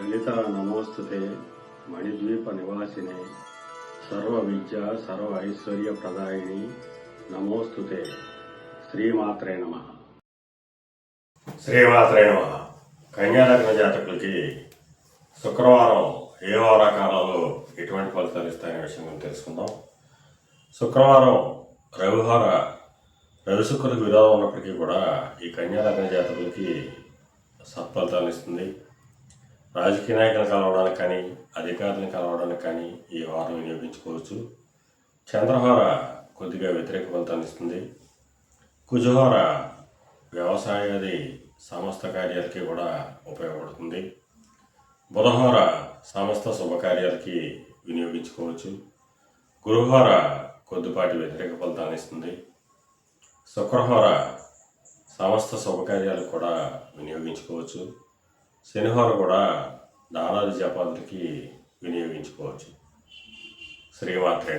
లలిత నమోస్తుతే మణిద్వీప నివాసినే సర్వ విద్య సర్వ ఐశ్వర్య ప్రదాయిని నమోస్తుతే శ్రీమాత్రే నమ. శ్రీమాత్రే నమ. కన్యాలగ్న జాతకులకి శుక్రవారం ఏ వారాకాలంలో ఎటువంటి ఫలితాలు ఇస్తాయనే విషయం తెలుసుకుందాం. శుక్రవారం రవిహార రవి శుక్రులకు ఉన్నప్పటికీ కూడా ఈ కన్యాలగ్న జాతకులకి సత్ఫలితాలు ఇస్తుంది. రాజకీయ నాయకులను కలవడానికి కానీ అధికారులను కలవడానికి కానీ ఈ వారం వినియోగించుకోవచ్చు. చంద్రహోర కొద్దిగా వ్యతిరేక ఫలితాన్ని ఇస్తుంది. కుజహోర వ్యవసాయాది సమస్త కార్యాలకి కూడా ఉపయోగపడుతుంది. బుధహోర సమస్త శుభకార్యాలకి వినియోగించుకోవచ్చు. గురుహోర కొద్దిపాటి వ్యతిరేక ఫలితాన్ని ఇస్తుంది. శుక్రహార సమస్త శుభకార్యాలకు కూడా వినియోగించుకోవచ్చు. శనివారం కూడా దానాది జపాలకి వినియోగించుకోవచ్చు. శ్రీమాత్రే